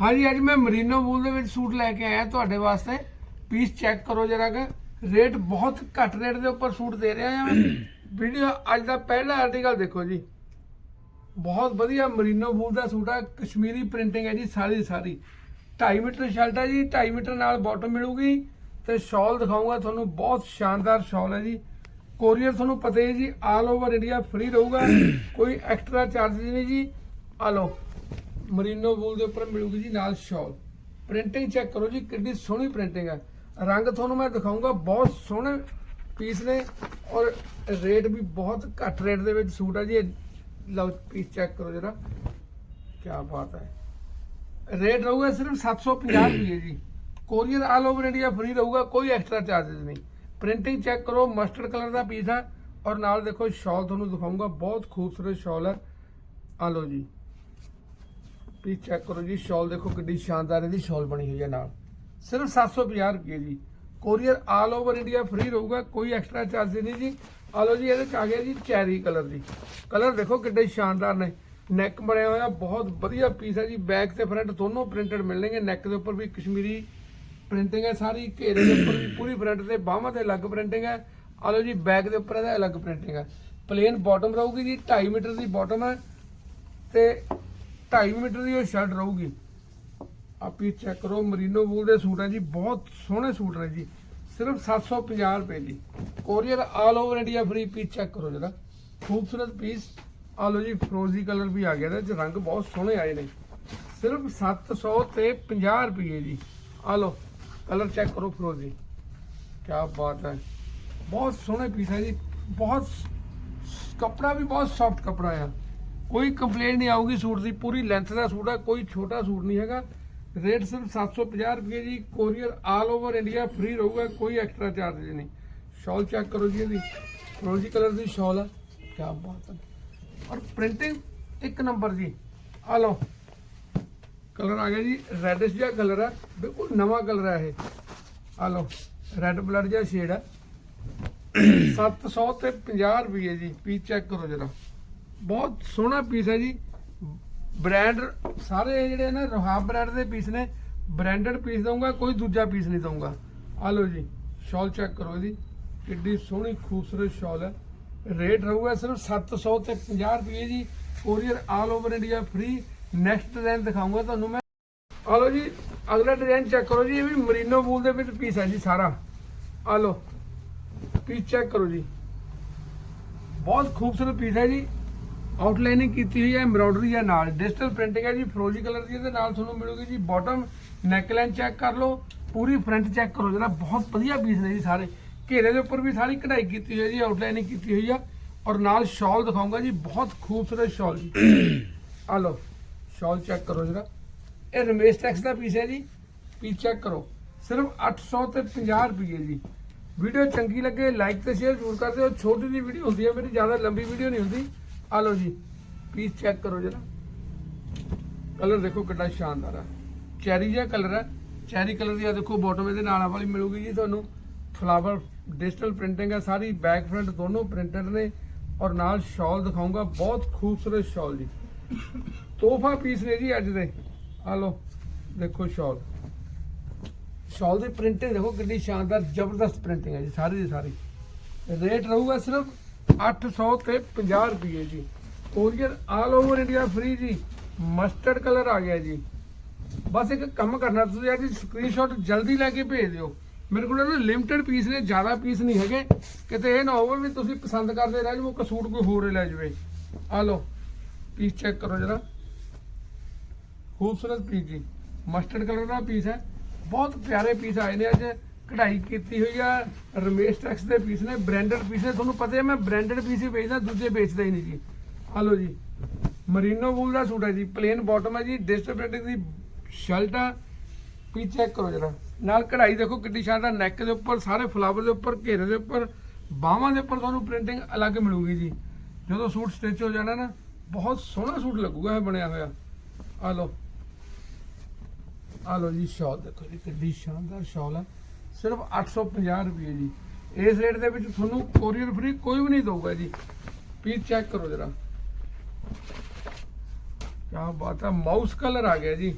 ਹਾਂਜੀ ਅੱਜ ਮੈਂ ਮਰੀਨੋ ਵੂਲ ਦੇ ਵਿੱਚ ਸੂਟ ਲੈ ਕੇ ਆਇਆ ਤੁਹਾਡੇ ਵਾਸਤੇ। ਪੀਸ ਚੈੱਕ ਕਰੋ ਜਰਾ ਕਿ। ਰੇਟ ਬਹੁਤ ਘੱਟ ਰੇਟ ਦੇ ਉੱਪਰ ਸੂਟ ਦੇ ਰਿਹਾ ਹਾਂ ਵੀਡੀਓ ਅੱਜ ਦਾ ਪਹਿਲਾ ਆਰਟੀਕਲ ਦੇਖੋ ਜੀ। ਬਹੁਤ ਵਧੀਆ ਮਰੀਨੋ ਵੂਲ ਦਾ ਸੂਟ ਆ। ਕਸ਼ਮੀਰੀ ਪ੍ਰਿੰਟਿੰਗ ਹੈ ਜੀ ਸਾਰੀ ਸਾਰੀ। 2.5 ਮੀਟਰ ਸ਼ਰਟ ਹੈ ਜੀ 2.5 ਮੀਟਰ ਨਾਲ ਬਾਟਮ ਮਿਲੂਗੀ। ਤੇ ਸ਼ਾਲ ਦਿਖਾਊਂਗਾ ਤੁਹਾਨੂੰ ਬਹੁਤ ਸ਼ਾਨਦਾਰ ਸ਼ਾਲ ਹੈ ਜੀ। ਕੋਰੀਅਰ ਤੁਹਾਨੂੰ ਪਤਾ ਹੀ ਹੈ ਜੀ ਆਲ ਓਵਰ ਇੰਡੀਆ ਫ੍ਰੀ ਰਹੂਗਾ। ਕੋਈ ਐਕਸਟਰਾ ਚਾਰजेस ਨਹੀਂ ਜੀ। ਆ ਲਓ। ਮਰੀਨੋ ਵੂਲ ਦੇ ਉੱਪਰ ਮਿਲੂਗੀ ਜੀ ਨਾਲ ਸ਼ਾਲ। ਪ੍ਰਿੰਟਿੰਗ ਚੈੱਕ ਕਰੋ ਜੀ, ਕਿੰਨੀ ਸੋਹਣੀ ਪ੍ਰਿੰਟਿੰਗ ਹੈ। ਰੰਗ ਤੁਹਾਨੂੰ ਮੈਂ ਦਿਖਾਊਂਗਾ, ਬਹੁਤ ਸੋਹਣੇ ਪੀਸ ਨੇ ਔਰ ਰੇਟ ਵੀ ਬਹੁਤ ਘੱਟ ਰੇਟ ਦੇ ਵਿੱਚ ਸੂਟ ਆ ਜੀ। ਲਓ, ਪੀਸ ਚੈੱਕ ਕਰੋ ਜਰਾ। ਕੀ ਬਾਤ ਹੈ। ਰੇਟ ਰਹੂਗਾ ਸਿਰਫ 750 ਰੁਪਏ ਜੀ। Courier all over India free ਰਹੂਗਾ, ਕੋਈ ਐਕਸਟਰਾ ਚਾਰजेस ਨਹੀਂ। ਪ੍ਰਿੰਟਿੰਗ ਚੈੱਕ ਕਰੋ, ਮਸਟਰਡ ਕਲਰ ਦਾ ਪੀਸ ਹੈ ਔਰ ਨਾਲ ਦੇਖੋ ਸ਼ਾਲ ਤੁਹਾਨੂੰ ਦਿਖਾਊਂਗਾ, ਬਹੁਤ ਖੂਬਸੂਰਤ ਸ਼ਾਲ ਹੈ। ਆ ਲਓ ਜੀ। ਵੀ ਚੈੱਕ ਕਰੋ ਜੀ, ਸ਼ਾਲ ਦੇਖੋ ਕਿੰਨੀ ਸ਼ਾਨਦਾਰ ਇਹਦੀ ਸ਼ਾਲ ਬਣੀ ਹੋਈ ਹੈ ਨਾਲ। ਸਿਰਫ 750 ਰੁਪਏ ਜੀ। Courier all over India free ਰਹੂਗਾ, ਕੋਈ ਐਕਸਟਰਾ ਚਾਰਜ ਨਹੀਂ ਜੀ। ਆ ਲਓ ਜੀ, ਇਹਦੇ ਚ ਆ ਗਿਆ ਜੀ ਚੈਰੀ ਕਲਰ ਦੀ ਕਲਰ ਦੇਖੋ ਕਿੰਨੇ ਸ਼ਾਨਦਾਰ ਨੇ। ਨੈਕ ਬਣਿਆ ਹੋਇਆ, ਬਹੁਤ ਵਧੀਆ ਪੀਸ ਹੈ ਜੀ। ਬੈਕ ਤੇ ਫਰੰਟ ਦੋਨੋਂ ਪ੍ਰਿੰਟਡ ਮਿਲਣਗੇ। ਨੈਕ ਦੇ ਉੱਪਰ ਵੀ ਕਸ਼ਮੀਰੀ ਪ੍ਰਿੰਟਿੰਗ ਹੈ ਸਾਰੀ, ਘੇਰੇ ਦੇ ਉੱਪਰ ਵੀ ਪੂਰੀ ਫਰੰਟ ਤੇ, ਬਾਹਾਂ ਤੇ ਅਲੱਗ ਪ੍ਰਿੰਟਿੰਗ ਹੈ। ਆ ਲਓ ਜੀ ਬੈਕ ਦੇ ਉੱਪਰ ਇਹਦਾ ਅਲੱਗ ਪ੍ਰਿੰਟਿੰਗ ਹੈ। ਪਲੇਨ ਬਾਟਮ ਰਹੂਗੀ ਜੀ 2.5 ਮੀਟਰ ਦੀ ਬਾਟਮ ਹੈ। ਤੇ 2.5 ਮੀਟਰ ਦੀ ਉਹ ਸ਼ਰਟ ਰਹੂਗੀ। ਆਪ ਇਹ ਚੈੱਕ ਕਰੋ, ਮਰੀਨੋ ਵੂਲ ਦੇ ਸੂਟ ਹੈ ਜੀ, ਬਹੁਤ ਸੋਹਣੇ ਸੂਟ ਨੇ ਜੀ। ਸਿਰਫ 750 ਰੁਪਏ ਦੀ। Courier all over India free piece check ਕਰੋ ਜਰਾ। ਖੂਬਸੂਰਤ ਪੀਸ ਆ ਲਓ ਜੀ ਫਰੋਜ਼ੀ ਕਲਰ ਵੀ ਆ ਗਿਆ ਇਹਦੇ ਚ ਰੰਗ ਬਹੁਤ ਸੋਹਣੇ ਆਏ ਨੇ। ਸਿਰਫ 700 ਤੇ 50 ਰੁਪਏ ਜੀ। ਆ ਲਓ ਕਲਰ ਚੈੱਕ ਕਰੋ ਫਰੋਜ਼ੀ ਕੀ ਬਾਤ ਹੈ। ਬਹੁਤ ਸੋਹਣੇ ਪੀਸ ਹੈ ਜੀ। ਬਹੁਤ ਕਪੜਾ ਵੀ ਬਹੁਤ ਸੌਫਟ ਕਪੜਾ ਆ। ਕੋਈ ਕੰਪਲੇਂਟ ਨਹੀਂ ਆਊਗੀ ਸੂਟ ਦੀ, ਪੂਰੀ ਲੈਂਥ ਦਾ ਸੂਟ ਹੈ ਕੋਈ ਛੋਟਾ ਸੂਟ ਨਹੀਂ ਹੈਗਾ। ਰੇਟ ਸਿਰਫ 750 ਰੁਪਏ ਜੀ courier all over India free ਰਹੂਗਾ, ਕੋਈ ਐਕਸਟਰਾ ਚਾਰਜ ਨਹੀਂ। ਸ਼ਾਲ ਚੈੱਕ ਕਰੋ ਜੀ ਇਹਦੀ। ਫਰੋਜ਼ੀ ਕਲਰ ਦੀ ਸ਼ਾਲ ਆ। ਕੀ ਬਾਤ ਹੈ ਔਰ ਪ੍ਰਿੰਟਿੰਗ ਇੱਕ ਨੰਬਰ ਜੀ। ਆ ਲਓ। ਕਲਰ ਆ ਗਿਆ ਜੀ ਰੈਡਿਸ਼ ਜਿਹਾ ਕਲਰ ਹੈ ਬਿਲਕੁਲ ਨਵਾਂ ਕਲਰ ਹੈ ਇਹ। ਆ ਲਓ ਰੈੱਡ ਬਲੱਡ ਜਿਹਾ ਸ਼ੇਡ ਹੈ 700 ਤੇ 50 ਰੁਪਏ ਜੀ ਪੀਸ ਚੈੱਕ ਕਰੋ ਜਰਾ। ਬਹੁਤ ਸੋਹਣਾ ਪੀਸ ਹੈ ਜੀ। ਬ੍ਰਾਂਡ ਸਾਰੇ ਜਿਹੜੇ ਨਾ, ਰੋਹਾਬ ਬ੍ਰਾਂਡ ਦੇ ਪੀਸ ਨੇ। ਬ੍ਰਾਂਡਡ ਪੀਸ ਦਊਂਗਾ, ਕੋਈ ਦੂਜਾ ਪੀਸ ਨਹੀਂ ਦਊਂਗਾ। ਆ ਲਓ ਜੀ ਸ਼ਾਲ ਚੈੱਕ ਕਰੋ ਇਹਦੀ। ਕਿੱਡੀ ਸੋਹਣੀ ਖੂਬਸੂਰਤ ਸ਼ਾਲ ਹੈ। ਰੇਟ ਰਹੂਗਾ ਸਿਰਫ 700 ਤੇ 50 ਰੁਪਏ ਜੀ। Courier all over India free next design ਦਿਖਾਊਂਗਾ ਤੁਹਾਨੂੰ ਮੈਂ। ਆ ਲਓ ਜੀ, ਅਗਲਾ ਡਿਜ਼ਾਈਨ ਚੈੱਕ ਕਰੋ ਜੀ। ਇਹ ਵੀ ਮਰੀਨੋ ਵੂਲ ਦੇ ਵਿੱਚ ਪੀਸ ਹੈ ਜੀ ਸਾਰਾ। ਆ ਲਓ ਪੀਸ ਚੈੱਕ ਕਰੋ ਜੀ। ਬਹੁਤ ਖੂਬਸੂਰਤ ਪੀਸ ਹੈ ਜੀ। ਆਊਟਲਾਈਨਿੰਗ ਕੀਤੀ ਹੋਈ ਹੈ ਐਮਬ੍ਰੋਇਡਰੀ ਹੈ ਨਾਲ। ਡਿਜੀਟਲ ਪ੍ਰਿੰਟਿੰਗ ਹੈ ਜੀ, ਫਰੋਜ਼ੀ ਕਲਰ ਦੀ ਇਹਦੇ ਨਾਲ ਤੁਹਾਨੂੰ ਮਿਲੂਗੀ ਜੀ। ਬਾਟਮ ਨੈਕਲਾਈਨ ਚੈੱਕ ਕਰ ਲਓ, ਪੂਰੀ ਫਰੰਟ ਚੈੱਕ ਕਰੋ। ਜਿਹੜਾ ਬਹੁਤ ਵਧੀਆ ਪੀਸ ਨੇ ਜੀ ਸਾਰੇ। ਘੇਰੇ ਦੇ ਉੱਪਰ ਵੀ ਸਾਰੀ ਕਢਾਈ ਕੀਤੀ ਹੋਈ ਹੈ ਜੀ, ਆਊਟਲਾਈਨਿੰਗ ਕੀਤੀ ਹੋਈ ਆ। ਔਰ ਨਾਲ ਸ਼ਾਲ ਦਿਖਾਊਂਗਾ ਜੀ, ਬਹੁਤ ਖੂਬਸੂਰਤ ਸ਼ਾਲ ਜੀ। ਆ ਲਓ ਸ਼ਾਲ ਚੈੱਕ ਕਰੋ ਜਰਾ। ਇਹ ਰਮੇਸ਼ ਟੈਕਸ ਦਾ ਪੀਸ ਹੈ ਜੀ। ਪੀਸ ਚੈੱਕ ਕਰੋ। ਸਿਰਫ 800 ਤੇ 50 ਰੁਪਏ ਜੀ। ਵੀਡੀਓ ਚੰਗੀ ਲੱਗੇ ਲਾਈਕ ਤੇ ਸ਼ੇਅਰ ਜ਼ਰੂਰ ਕਰ ਦਿਓ। ਛੋਟੀ ਜਿਹੀ ਵੀਡੀਓ ਹੁੰਦੀ ਹੈ ਮੇਰੀ ਜ਼ਿਆਦਾ ਲੰਬੀ ਵੀਡੀਓ ਨਹੀਂ ਹੁੰਦੀ। ਆ ਲਓ ਜੀ ਪੀਸ ਚੈੱਕ ਕਰੋ ਜਰਾ। ਕਲਰ ਦੇਖੋ ਕਿੰਨਾ ਸ਼ਾਨਦਾਰ ਹੈ ਚੈਰੀ ਜਿਹਾ ਕਲਰ ਹੈ ਚੈਰੀ ਕਲਰ ਦੀ ਆ ਦੇਖੋ ਬਾਟਮ ਇਹਦੇ ਨਾਲ ਵਾਲੀ ਮਿਲੂਗੀ ਜੀ ਤੁਹਾਨੂੰ। ਫਲਾਵਰ ਡਿਜੀਟਲ ਪ੍ਰਿੰਟਿੰਗ ਹੈ ਸਾਰੀ ਬੈਕ ਫਰੰਟ ਦੋਨੋਂ ਪ੍ਰਿੰਟਡ ਨੇ। ਔਰ ਨਾਲ ਸ਼ਾਲ ਦਿਖਾਊਂਗਾ, ਬਹੁਤ ਖੂਬਸੂਰਤ ਸ਼ਾਲ ਜੀ। ਤੋਹਫਾ ਪੀਸ ਨੇ ਜੀ ਅੱਜ ਦੇ। ਆ ਲਓ, ਦੇਖੋ ਸ਼ਾਲ ਸ਼ਾਲ ਦੀ ਪ੍ਰਿੰਟਿੰਗ ਦੇਖੋ ਕਿੰਨੀ ਸ਼ਾਨਦਾਰ, ਜ਼ਬਰਦਸਤ ਪ੍ਰਿੰਟਿੰਗ ਹੈ ਜੀ, ਸਾਰੀ ਦੀ ਸਾਰੀ। ਰੇਟ ਰਹੂਗਾ ਸਿਰਫ 800 ਤੇ 50 ਰੁਪਏ ਜੀ। Courier all over India free ਜੀ। ਮਸਟਰਡ ਕਲਰ ਆ ਗਿਆ ਜੀ। ਬਸ ਇੱਕ ਕੰਮ ਕਰਨਾ ਤੁਸੀਂ ਅੱਜ ਸਕਰੀਨਸ਼ਾਟ ਜਲਦੀ ਲੈ ਕੇ ਭੇਜ ਦਿਓ। ਮੇਰੇ ਕੋਲ ਨਾ ਲਿਮਟਿਡ ਪੀਸ ਨੇ, ਜ਼ਿਆਦਾ ਪੀਸ ਨਹੀਂ ਹੈਗੇ। ਕਿਤੇ ਇਹ ਨਾ ਹੋਵੇ ਵੀ ਤੁਸੀਂ ਪਸੰਦ ਕਰਦੇ ਰਹਿ ਜਾਓ ਕਸੂਟ ਕੋਈ ਹੋਰ ਲੈ ਜਾਵੇ। ਆ ਲਓ ਪੀਸ ਚੈੱਕ ਕਰੋ ਜਰਾ। ਖੂਬਸੂਰਤ ਪੀਸ ਜੀ। ਮਸਟਰਡ ਕਲਰ ਦਾ ਪੀਸ ਹੈ। ਬਹੁਤ ਪਿਆਰੇ ਪੀਸ ਆਏ ਨੇ ਅੱਜ। ਕਢਾਈ ਕੀਤੀ ਹੋਈ ਆ, ਰਮੇਸ਼ ਟੈਕਸ ਦੇ ਪੀਸ ਨੇ ਬ੍ਰਾਂਡਡ ਪੀਸ ਨੇ। ਤੁਹਾਨੂੰ ਪਤਾ ਹੈ ਮੈਂ ਬ੍ਰਾਂਡਡ ਪੀਸ ਹੀ ਵੇਚਦਾ, ਦੂਜੇ ਵੇਚਦਾ ਹੀ ਨਹੀਂ ਜੀ। ਆ ਲਓ ਜੀ, ਮਰੀਨੋ ਵੂਲ ਦਾ ਸੂਟ ਹੈ ਜੀ ਪਲੇਨ ਬਾਟਮ ਹੈ ਜੀ ਡਿਸਟਰ ਪ੍ਰਿੰਟਿੰਗ ਦੀ ਸ਼ਰਟ ਆ। ਪੀਸ ਚੈੱਕ ਕਰੋ ਜਰਾ। ਨਾਲ ਕਢਾਈ ਦੇਖੋ ਕਿੰਨੀ ਸ਼ਾਨਦਾਰ ਨੈਕ ਦੇ ਉੱਪਰ, ਸਾਰੇ ਫਲਾਵਰ ਦੇ ਉੱਪਰ, ਘੇਰੇ ਦੇ ਉੱਪਰ, ਬਾਹਾਂ ਦੇ ਉੱਪਰ ਤੁਹਾਨੂੰ ਪ੍ਰਿੰਟਿੰਗ ਅਲੱਗ ਮਿਲੂਗੀ ਜੀ। ਜਦੋਂ ਸੂਟ ਸਟਿਚ ਹੋ ਜਾਣਾ ਨਾ, ਬਹੁਤ ਸੋਹਣਾ ਸੂਟ ਲੱਗੂਗਾ ਇਹ ਬਣਿਆ ਹੋਇਆ। ਆ ਲਓ। ਆ ਲਓ ਜੀ ਸ਼ਾਲ ਦੇਖੋ ਜੀ, ਕਿੰਨੀ ਸ਼ਾਨਦਾਰ ਸ਼ਾਲ ਹੈ ਸਿਰਫ 850 ਰੁਪਏ ਜੀ। ਇਸ ਰੇਟ ਦੇ ਵਿੱਚ ਤੁਹਾਨੂੰ ਕੋਰੀਅਰ ਫ੍ਰੀ ਕੋਈ ਵੀ ਨਹੀਂ ਦਊਗਾ ਜੀ। ਪੀਸ ਚੈੱਕ ਕਰੋ ਜਰਾ। ਕਿਆ ਬਾਤ ਹੈ ਮਾਊਸ ਕਲਰ ਆ ਗਿਆ ਜੀ।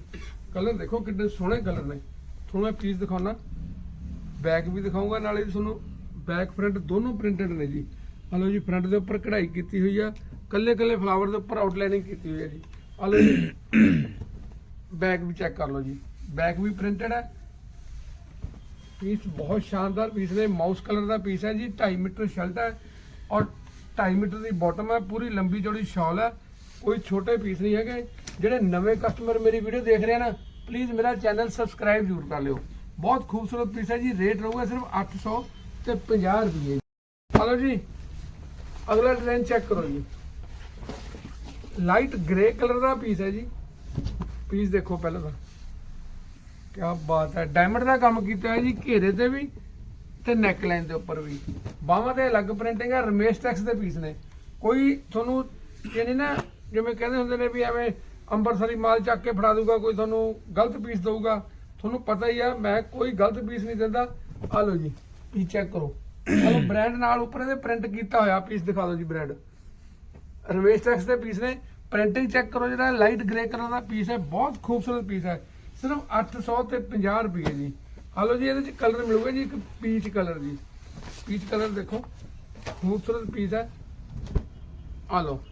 ਕਲਰ ਦੇਖੋ ਕਿੰਨੇ ਸੋਹਣੇ ਕਲਰ ਨੇ। ਤੁਹਾਨੂੰ ਮੈਂ ਪੀਸ ਦਿਖਾਉਣਾ ਬੈਕ ਵੀ ਦਿਖਾਉਂਗਾ ਨਾਲੇ ਤੁਹਾਨੂੰ ਬੈਕ ਫਰੰਟ ਦੋਨੋਂ ਪ੍ਰਿੰਟਡ ਨੇ ਜੀ। ਹਲੋ ਜੀ ਫਰੰਟ ਦੇ ਉੱਪਰ ਕਢਾਈ ਕੀਤੀ ਹੋਈ ਆ। ਕੱਲੇ ਕੱਲੇ ਫਲਾਵਰ ਦੇ ਉੱਪਰ ਆਊਟਲਾਈਨਿੰਗ ਕੀਤੀ ਹੋਈ ਹੈ ਜੀ। ਹਲੋ ਜੀ। ਬੈਕ ਵੀ ਚੈੱਕ ਕਰ ਲਓ ਜੀ। ਬੈਕ ਵੀ ਪ੍ਰਿੰਟਡ ਹੈ ਪੀਸ ਬਹੁਤ ਸ਼ਾਨਦਾਰ ਪੀਸ ਨੇ। ਮਾਊਸ ਕਲਰ ਦਾ ਪੀਸ ਹੈ ਜੀ 2.5 ਮੀਟਰ ਸ਼ਰਟ ਹੈ ਔਰ 2.5 ਮੀਟਰ ਦੀ ਬਾਟਮ ਹੈ, ਪੂਰੀ ਲੰਬੀ ਚੌੜੀ ਸ਼ਾਲ ਹੈ। ਕੋਈ ਛੋਟੇ ਪੀਸ ਨਹੀਂ ਹੈਗੇ। ਜਿਹੜੇ ਨਵੇਂ ਕਸਟਮਰ ਮੇਰੀ ਵੀਡੀਓ ਦੇਖ ਰਹੇ ਨਾ ਪਲੀਜ਼ ਮੇਰਾ ਚੈਨਲ ਸਬਸਕ੍ਰਾਈਬ ਜ਼ਰੂਰ ਕਰ ਲਿਓ। ਬਹੁਤ ਖੂਬਸੂਰਤ ਪੀਸ ਹੈ ਜੀ ਰੇਟ ਰਹੂਗਾ ਸਿਰਫ 800 ਤੇ 50 ਰੁਪਏ। ਹਲੋ ਜੀ, ਅਗਲਾ ਡਿਜ਼ਾਈਨ ਚੈੱਕ ਕਰੋ ਜੀ। ਲਾਈਟ ਗ੍ਰੇ ਕਲਰ ਦਾ ਪੀਸ ਹੈ ਜੀ। ਪੀਸ ਦੇਖੋ ਪਹਿਲਾਂ ਤਾਂ। ਕੀ ਬਾਤ ਹੈ। ਡਾਇਮੰਡ ਦਾ ਕੰਮ ਕੀਤਾ ਹੈ ਜੀ, ਘੇਰੇ ਤੇ ਵੀ ਤੇ ਨੈਕਲਾਈਨ ਦੇ ਉੱਪਰ ਵੀ। ਬਾਹਾਂ ਤੇ ਅਲੱਗ ਪ੍ਰਿੰਟਿੰਗ ਹੈ ਰਮੇਸ਼ ਟੈਕਸ ਦੇ ਪੀਸ ਨੇ। ਕੋਈ ਤੁਹਾਨੂੰ ਇਹ ਨਹੀਂ ਨਾ, ਜਿਵੇਂ ਕਹਿੰਦੇ ਹੁੰਦੇ ਨੇ ਵੀ ਐਵੇਂ ਅੰਬਰਸਰੀ ਮਾਲ ਚੱਕ ਕੇ ਫੜਾ ਦੂਗਾ ਕੋਈ ਤੁਹਾਨੂੰ ਗਲਤ ਪੀਸ ਦਊਗਾ, ਤੁਹਾਨੂੰ ਪਤਾ ਹੀ ਆ, ਮੈਂ ਕੋਈ ਗਲਤ ਪੀਸ ਨਹੀਂ ਦਿੰਦਾ। ਆ ਲਓ ਜੀ ਪੀ ਚੈੱਕ ਕਰੋ। ਆਹ ਬ੍ਰਾਂਡ ਨਾਲ ਉੱਪਰ ਇਹਦੇ ਪ੍ਰਿੰਟ ਕੀਤਾ ਹੋਇਆ ਪੀਸ ਦਿਖਾ ਦਿਓ ਜੀ ਬ੍ਰਾਂਡ ਰਮੇਸ਼ ਟੈਕਸ ਦੇ ਪੀਸ ਨੇ। ਪ੍ਰਿੰਟਿੰਗ ਚੈੱਕ ਕਰੋ, ਜਿਹੜਾ ਲਾਈਟ ਗ੍ਰੇ ਕਲਰ ਦਾ ਪੀਸ ਹੈ, ਬਹੁਤ ਖੂਬਸੂਰਤ ਪੀਸ ਹੈ। ਸਿਰਫ 800 ਤੇ 50 ਰੁਪਏ ਜੀ। ਹਾਲੋ ਜੀ, ਇਹਦੇ ਚ ਕਲਰ ਮਿਲੂਗਾ ਜੀ, ਇੱਕ ਪੀਚ ਕਲਰ ਜੀ। ਪੀਚ ਕਲਰ ਦੇਖੋ, ਖੂਬਸੂਰਤ ਪੀਸ ਹੈ। ਆ ਲਓ।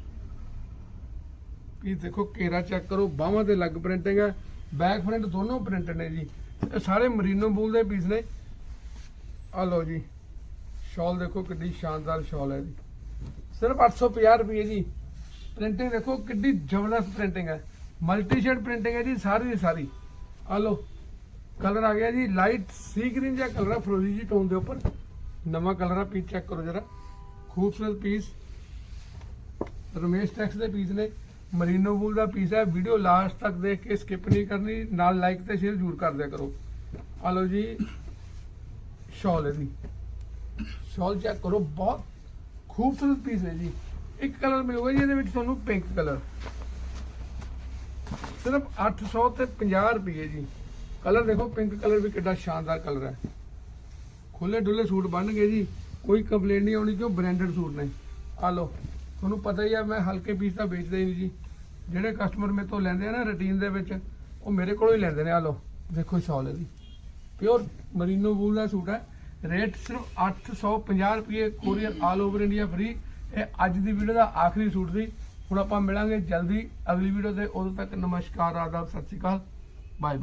ਪੀਸ ਦੇਖੋ ਕੇਰਾ ਚੈੱਕ ਕਰੋ, ਬਾਹਾਂ ਤੇ ਲੱਗ ਪ੍ਰਿੰਟਿੰਗ ਹੈ ਬੈਕ ਫਰੰਟ ਦੋਨੋਂ ਪ੍ਰਿੰਟ ਨੇ ਜੀ। ਇਹ ਸਾਰੇ ਮਰੀਨੋ ਬੂਲ ਦੇ ਪੀਸ ਨੇ। ਆ ਲਓ ਜੀ ਸ਼ਾਲ ਦੇਖੋ ਕਿੰਨੀ ਸ਼ਾਨਦਾਰ ਸ਼ਾਲ ਹੈ ਜੀ। ਸਿਰਫ 850 ਰੁਪਏ ਜੀ। ਪ੍ਰਿੰਟਿੰਗ ਦੇਖੋ ਕਿੰਨੀ ਜ਼ਬਰਦਸਤ ਪ੍ਰਿੰਟਿੰਗ ਹੈ। ਮਲਟੀ ਸ਼ੇਡ ਪ੍ਰਿੰਟਿੰਗ ਹੈ ਜੀ, ਸਾਰੀ ਦੀ ਸਾਰੀ। ਆ ਲਓ। ਕਲਰ ਆ ਗਿਆ ਜੀ ਲਾਈਟ ਸੀ ਗ੍ਰੀਨ ਜਿਹਾ ਕਲਰ ਹੈ ਫਰੋਜ਼ੀ ਜੀ ਟੋਨ ਦੇ ਉੱਪਰ। ਨਵਾਂ ਕਲਰ ਆ ਪੀਸ ਚੈੱਕ ਕਰੋ ਜਰਾ। ਖੂਬਸੂਰਤ ਪੀਸ ਰਮੇਸ਼ ਟੈਕਸ ਦੇ ਪੀਸ ਨੇ। ਮਰੀਨੋ ਵੂਲ ਦਾ ਪੀਸ ਹੈ। ਵੀਡੀਓ ਲਾਸਟ ਤੱਕ ਦੇਖ ਕੇ ਸਕਿਪ ਨਹੀਂ ਕਰਨੀ। ਨਾਲ ਲਾਈਕ ਤੇ ਸ਼ੇਅਰ ਜ਼ਰੂਰ ਕਰ ਦਿਆ ਕਰੋ। ਆ ਲਓ ਜੀ ਸ਼ਾਲ ਇਹਦੀ। ਸ਼ਾਲ ਚੈੱਕ ਕਰੋ। ਬਹੁਤ ਖੂਬਸੂਰਤ ਪੀਸ ਹੈ ਜੀ। ਇੱਕ ਕਲਰ ਮਿਲੂਗਾ ਜੀ, ਇਹਦੇ ਵਿੱਚ ਤੁਹਾਨੂੰ ਪਿੰਕ ਕਲਰ। ਸਿਰਫ 800 ਤੇ 50 ਰੁਪਏ ਜੀ। ਕਲਰ ਦੇਖੋ, ਪਿੰਕ ਕਲਰ ਵੀ ਕਿੱਡਾ ਸ਼ਾਨਦਾਰ ਕਲਰ ਹੈ। ਖੁੱਲੇ ਡੁੱਲੇ ਸੂਟ ਬਣ ਗਏ ਜੀ। ਕੋਈ ਕੰਪਲੇਂਟ ਨਹੀਂ ਆਉਣੀ ਕਿ ਉਹ ਬ੍ਰਾਂਡਡ ਸੂਟ ਨੇ। ਆ ਲਓ, ਤੁਹਾਨੂੰ ਪਤਾ ਹੀ ਆ, ਮੈਂ ਹਲਕੇ ਪੀਸ ਤਾਂ ਵੇਚਦਾ ਹੀ ਨਹੀਂ ਜੀ। ਜਿਹੜੇ ਕਸਟਮਰ ਮੇਰੇ ਤੋਂ ਲੈਂਦੇ ਆ ਨਾ ਰੁਟੀਨ ਦੇ ਵਿੱਚ, ਉਹ ਮੇਰੇ ਕੋਲੋਂ ਹੀ ਲੈਂਦੇ ਨੇ। ਆ ਲਓ, ਦੇਖੋ ਸ਼ਾਲ ਇਹਦੀ ਪਿਓਰ ਮਰੀਨੋ ਵੂਲ ਦਾ ਸੂਟ ਹੈ। ਰੇਟ ਸਿਰਫ 850 ਰੁਪਏ courier all over India free ਇਹ ਅੱਜ ਦੀ ਵੀਡੀਓ ਦਾ ਆਖਰੀ ਸੂਟ ਸੀ। ਹੁਣ ਆਪਾਂ ਮਿਲਾਂਗੇ ਜਲਦੀ ਅਗਲੀ ਵੀਡੀਓ ਤੇ, ਉਦੋਂ ਤੱਕ ਨਮਸਕਾਰ, ਆਦਾਬ, ਸਤਿ ਸ਼੍ਰੀ ਅਕਾਲ ਬਾਏ